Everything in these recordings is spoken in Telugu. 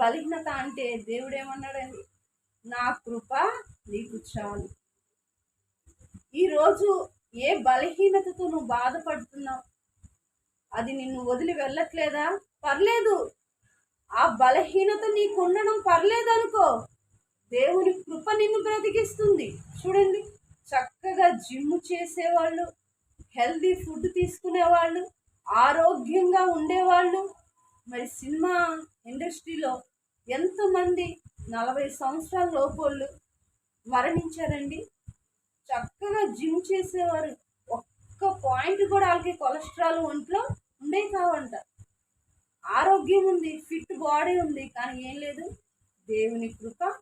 బలహీనత అంటే దేవుడు ఏమన్నాడండి నా కృప నీకు చాలు. ఈరోజు ఏ బలహీనతతో నువ్వు బాధపడుతున్నావు? అది నిన్ను వదిలి వెళ్ళట్లేదా? పర్లేదు. ఆ బలహీనత నీకు ఉండడం పర్లేదు అనుకో దేవుని కృప నిన్ను బ్రతికిస్తుంది. చూడండి. చక్కగా జిమ్ చేసేవాళ్ళు హెల్దీ ఫుడ్ తీసుకునేవాళ్ళు ఆరోగ్యంగా ఉండేవాళ్ళు. మరి సినిమా ఇండస్ట్రీలో ఎంతమంది నలభై సంవత్సరాల లోపోళ్ళు మరణించారండి? చక్కగా జిమ్ చేసేవారు. ఒక్క పాయింట్ కూడా వాళ్ళకి కొలెస్ట్రాల్ ఒంట్లో ఉండే కావంట. ఆరోగ్యం ఉంది ఫిట్ బాడీ ఉంది కానీ ఏం లేదు. దేవుని కృప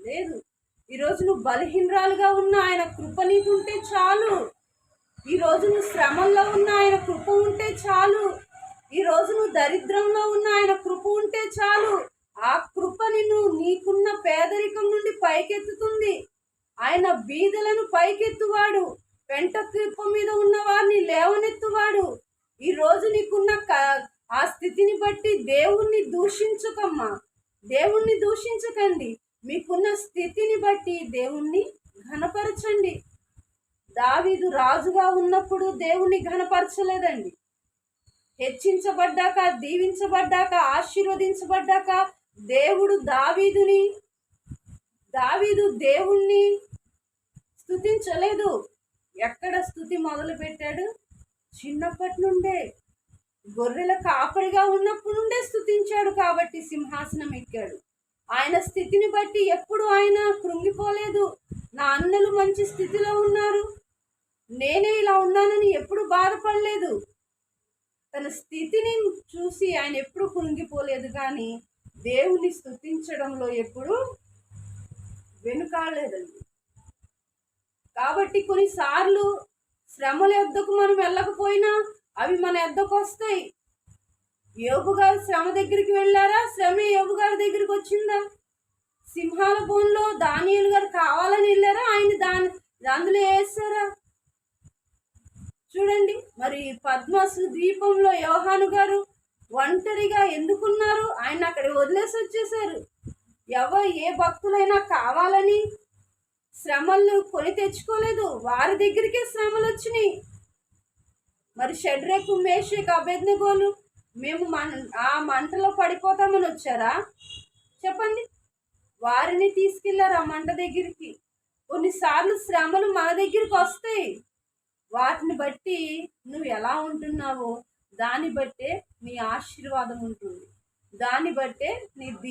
లేదు. ఈరోజు నువ్వు బలహీనరాలుగా ఉన్న ఆయన కృప నీకుంటే చాలు. ఈరోజు నువ్వు శ్రమంలో ఉన్న ఆయన కృప ఉంటే చాలు. ఈరోజు నువ్వు దరిద్రంలో ఉన్న ఆయన కృప ఉంటే చాలు. ఆ కృప నిన్ను నీకున్న పేదరికం నుండి పైకెత్తుతుంది. ఆయన బీదలను పైకెత్తువాడు. పెంట కృప మీద ఉన్న వారిని లేవనెత్తువాడు. ఈ రోజు నీకున్న ఆ స్థితిని బట్టి దేవుణ్ణి దూషించకమ్మా. దేవుణ్ణి దూషించకండి. మీకున్న స్థితిని బట్టి దేవుణ్ణి ఘనపరచండి. దావీదు రాజుగా ఉన్నప్పుడు దేవుణ్ణి ఘనపరచలేదండి. హెచ్చించబడ్డాక దీవించబడ్డాక ఆశీర్వదించబడ్డాక దేవుడు దావీదుని దావీదు దేవుణ్ణి స్థుతించలేదు ఎక్కడ స్థుతి మొదలు పెట్టాడు చిన్నప్పటి నుండే. గొర్రెల కాపరిగా ఉన్నప్పుడు నుండే స్థుతించాడు కాబట్టి సింహాసనం ఎక్కాడు. ఆయన స్థితిని బట్టి ఎప్పుడు ఆయన కృంగిపోలేదు. నా అన్నలు మంచి స్థితిలో ఉన్నారు. నేనే ఇలా ఉన్నానని ఎప్పుడు బాధపడలేదు. తన స్థితిని చూసి ఆయన ఎప్పుడు కృంగిపోలేదు కానీ దేవుని స్థుతించడంలో ఎప్పుడు వెనుకాలేదండి కాబట్టి కొన్నిసార్లు శ్రమల ఎద్దకు మనం వెళ్ళకపోయినా అవి మన ఎద్దకు వస్తాయి. యోగు గారు శ్రమ దగ్గరికి వెళ్ళారా? శ్రమ యోగు గారి దగ్గరికి వచ్చిందా? సింహాల బోన్లో దానియులు గారు కావాలని వెళ్ళారా? ఆయన దాని అందులో వేస్తారా చూడండి మరి పద్మసు ద్వీపంలో యోహాను గారు ఒంటరిగా ఎందుకున్నారు? ఆయన అక్కడ వదిలేసి వచ్చేసారు ఎవ ఏ భక్తులైనా కావాలని శ్రమలు కొని తెచ్చుకోలేదు. వారి దగ్గరికే శ్రమలు వచ్చినాయి. మరి షడ్రేకు మేషేక్ అభెజ్ఞగోలు మేము మన ఆ మంటలో పడిపోతామని వచ్చారా? చెప్పండి. వారిని తీసుకెళ్ళారు ఆ మంట దగ్గరికి. కొన్నిసార్లు శ్రమలు మన దగ్గరికి వస్తాయి. వాటిని బట్టి నువ్వు ఎలా ఉంటున్నావో దాన్ని బట్టే నీ ఆశీర్వాదం ఉంటుంది. దాన్ని బట్టే నీ దీ